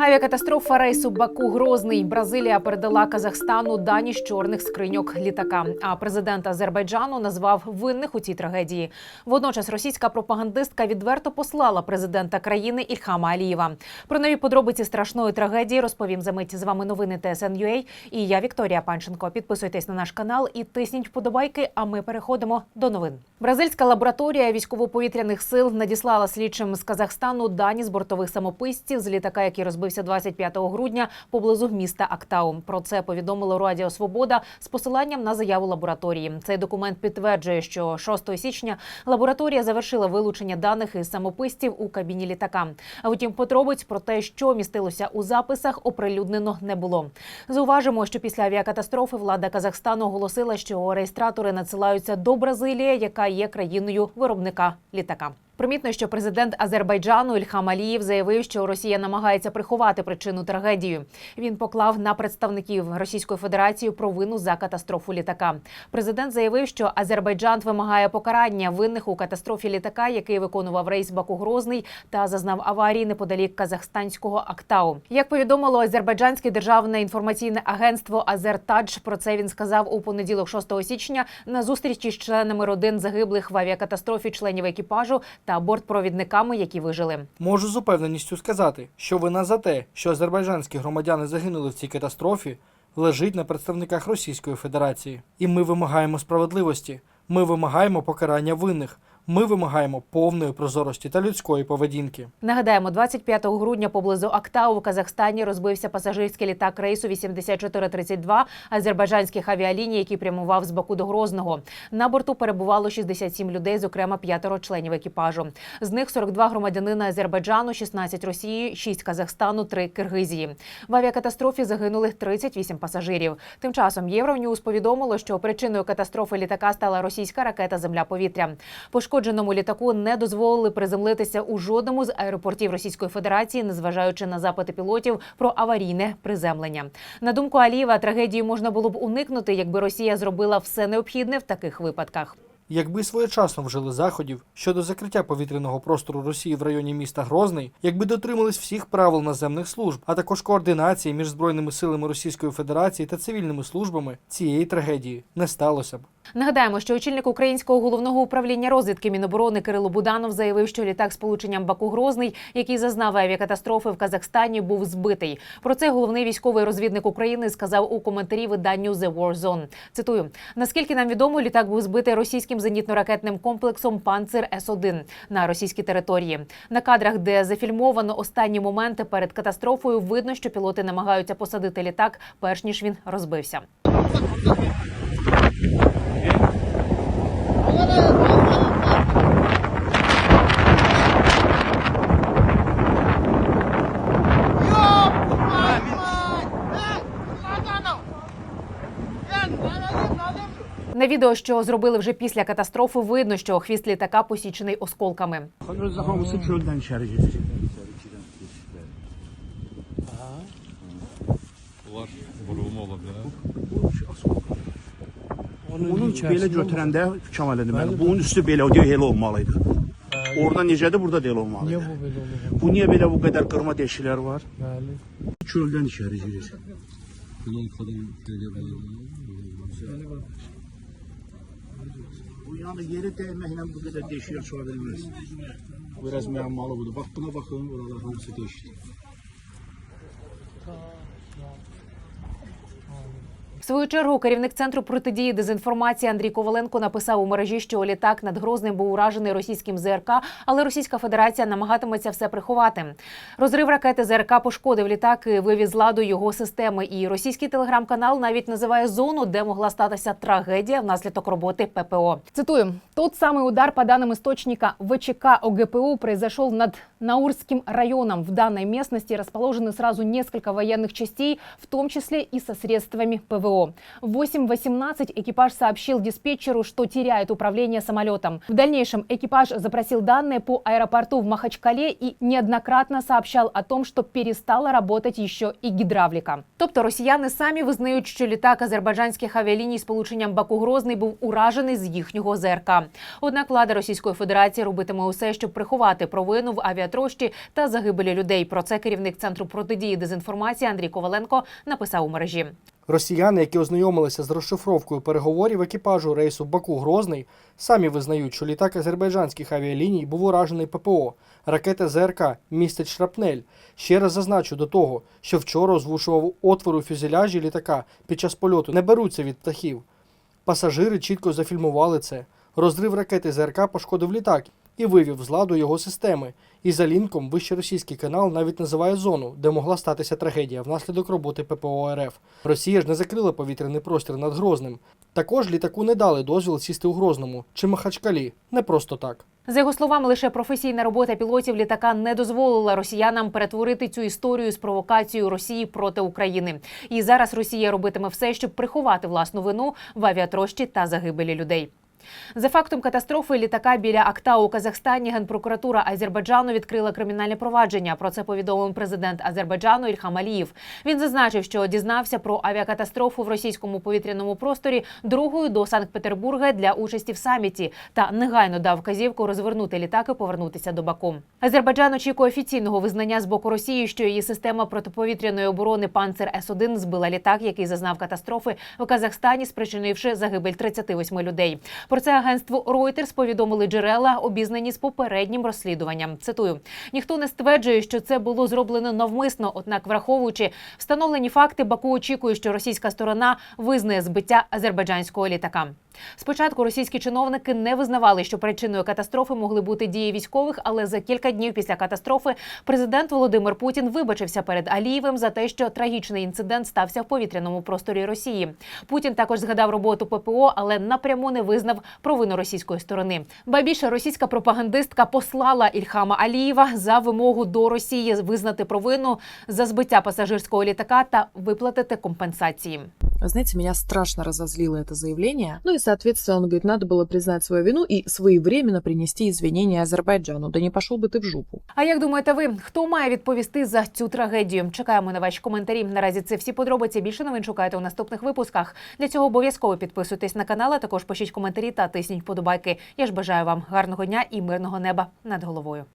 Авіакатастрофа рейсу Баку Грозний. Бразилія передала Казахстану дані з чорних скриньок літака. А президент Азербайджану назвав винних у цій трагедії. Водночас російська пропагандистка відверто послала президента країни Ільхама Алієва. Про нові подробиці страшної трагедії розповім за мить. З вами новини ТСН.UA і я Вікторія Панченко. Підписуйтесь на наш канал і тисніть вподобайки. А ми переходимо до новин. Бразильська лабораторія військово-повітряних сил надіслала слідчим з Казахстану дані з бортових самописців з літака, який розбився 25 грудня поблизу міста Актау. Про це повідомило Радіо Свобода з посиланням на заяву лабораторії. Цей документ підтверджує, що 6 січня лабораторія завершила вилучення даних із самописців у кабіні літака. А втім, подробиць про те, що містилося у записах, оприлюднено не було. Зауважимо, що після авіакатастрофи влада Казахстану оголосила, що реєстратори надсилаються до Бразилії, яка є країною виробника літака. Примітно, що президент Азербайджану Ільхам Алієв заявив, що Росія намагається приховати причину трагедії. Він поклав на представників Російської Федерації провину за катастрофу літака. Президент заявив, що Азербайджан вимагає покарання винних у катастрофі літака, який виконував рейс Баку Грозний та зазнав аварії неподалік казахстанського Актау. Як повідомило Азербайджанське державне інформаційне агентство Азертадж, про це він сказав у понеділок, 6 січня, на зустрічі з членами родин загиблих в авіакатастрофі членів екіпажу та бортпровідниками, які вижили. Можу з упевненістю сказати, що вина за те, що азербайджанські громадяни загинули в цій катастрофі, лежить на представниках Російської Федерації. І ми вимагаємо справедливості. Ми вимагаємо покарання винних. Ми вимагаємо повної прозорості та людської поведінки. Нагадаємо, 25 грудня поблизу Актау у Казахстані розбився пасажирський літак рейсу 8432 азербайджанських авіаліній, який прямував з Баку до Грозного. На борту перебувало 67 людей, зокрема п'ятеро членів екіпажу. З них 42 громадянина Азербайджану, 16 Росії, 6 Казахстану, 3 Киргизії. В авіакатастрофі загинули 38 пасажирів. Тим часом Євроньюз повідомило, що причиною катастрофи літака стала російська ракета Земля-повітря. Пошкодженому літаку не дозволили приземлитися у жодному з аеропортів Російської Федерації, незважаючи на запити пілотів про аварійне приземлення. На думку Алієва, трагедію можна було б уникнути, якби Росія зробила все необхідне в таких випадках. Якби своєчасно вжили заходів щодо закриття повітряного простору Росії в районі міста Грозний, якби дотримались всіх правил наземних служб, а також координації між збройними силами Російської Федерації та цивільними службами, цієї трагедії не сталося б. Нагадаємо, що очільник українського головного управління розвідки Міноборони Кирило Буданов заявив, що літак з полученням Баку Грозний, який зазнав авіакатастрофи в Казахстані, був збитий. Про це головний військовий розвідник України сказав у коментарі виданню The War Zone. Цитую: наскільки нам відомо, літак був збитий російським зенітно-ракетним комплексом Панцир С 1 на російській території. На кадрах, де зафільмовано останні моменти перед катастрофою, видно, що пілоти намагаються посадити літак, перш ніж він розбився. На відео, що зробили вже після катастрофи, видно, що хвіст літака посічений осколками. Bunlar vurulma ola bilər. Bunu belə götürəndə Kamal deməli, bunun üstü belə o elə olmalı idi. Orada necədir, burada da elə olmalı idi. bu böyle oluyor? Bu niyə belə bu qədər qırma deşiklər var? Bəli. Çöldən içəri girir. Bunun kadın geliyor Bu yəni yeri dəyməklə bu qədər deşik aça bilməz. Biraz müəmmalı budur. Bax buna baxın, oralar hamısı deşikdir. В свою чергу керівник центру протидії дезінформації Андрій Коваленко написав у мережі, що літак над Грозним був уражений російським ЗРК, але Російська Федерація намагатиметься все приховати. Розрив ракети ЗРК пошкодив літак і вивіз з ладу його системи. І російський телеграм-канал навіть називає зону, де могла статися трагедія внаслідок роботи ППО. Цитую: тот самый удар, по данным источника ВЧК ОГПУ, произошел над Наурским районом. В данной местности расположены сразу несколько военных частей, в том числе и со средствами ПВО. ППО. В 8.18 экипаж сообщил диспетчеру, что теряет управление самолетом. В дальнейшем экипаж запросил данные по аэропорту в Махачкале и неоднократно сообщал о том, что перестала работать еще і гідравліка. Тобто росіяни самі визнають, що літак азербайджанських авіаліній з полученням Баку Грозний був уражений з їхнього ЗРК. Однак влада Російської Федерації робитиме усе, щоб приховати провину в авіатрощі та загибелі людей. Про це керівник центру протидії дезінформації Андрій Коваленко написав у мережі. Росіяни, які ознайомилися з розшифровкою переговорів екіпажу рейсу Баку Грозний, самі визнають, що літак азербайджанських авіаліній був уражений ППО. Ракета ЗРК містить шрапнель. Ще раз зазначу до того, що вчора озвучував отвори у фюзеляжі літака під час польоту не беруться від птахів. Пасажири чітко зафільмували це. Розрив ракети ЗРК пошкодив літак і вивів з ладу його системи. І за лінком вищий російський канал навіть називає зону, де могла статися трагедія внаслідок роботи ППО РФ. Росія ж не закрила повітряний простір над Грозним. Також літаку не дали дозвіл сісти у Грозному чи Махачкалі. Не просто так. За його словами, лише професійна робота пілотів літака не дозволила росіянам перетворити цю історію з провокацією Росії проти України. І зараз Росія робитиме все, щоб приховати власну вину в авіатрощі та загибелі людей. За фактом катастрофи літака біля Акта у Казахстані генпрокуратура Азербайджану відкрила кримінальне провадження. Про це повідомив президент Азербайджану Ільхам Аліїв. Він зазначив, що дізнався про авіакатастрофу в російському повітряному просторі другою до Санкт-Петербурга для участі в саміті та негайно дав вказівку розвернути літак і повернутися до Баку. Азербайджан очікує офіційного визнання з боку Росії, що її система протиповітряної оборони Панцер С 1 збила літак, який зазнав катастрофи в Казахстані, спричинивши загибель 38 людей. Про це агентство Reuters повідомили джерела, обізнані з попереднім розслідуванням. Цитую: ніхто не стверджує, що це було зроблено навмисно. Однак, враховуючи встановлені факти, Баку очікує, що російська сторона визнає збиття азербайджанського літака. Спочатку російські чиновники не визнавали, що причиною катастрофи могли бути дії військових, але за кілька днів після катастрофи президент Володимир Путін вибачився перед Алієвим за те, що трагічний інцидент стався в повітряному просторі Росії. Путін також згадав роботу ППО, але напряму не визнав провину російської сторони. Ба більше російська пропагандистка послала Ільхама Алієва за вимогу до Росії визнати провину за збиття пасажирського літака та виплатити компенсації. Вы Знаете, меня страшно разозлило это заявление. Ну и, соответственно, он говорит, надо было признать свою вину и своевременно принести извинения Азербайджану. Да не пошел бы ты в жопу. А як думаєте ви, хто має відповісти за цю трагедію? Чекаємо на ваші коментарі. Наразі це всі подробиці. Більше новин шукайте у наступних випусках. Для цього обов'язково підписуйтесь на канал, а також пишіть коментарі та тисніть вподобайки. Я ж бажаю вам гарного дня і мирного неба над головою.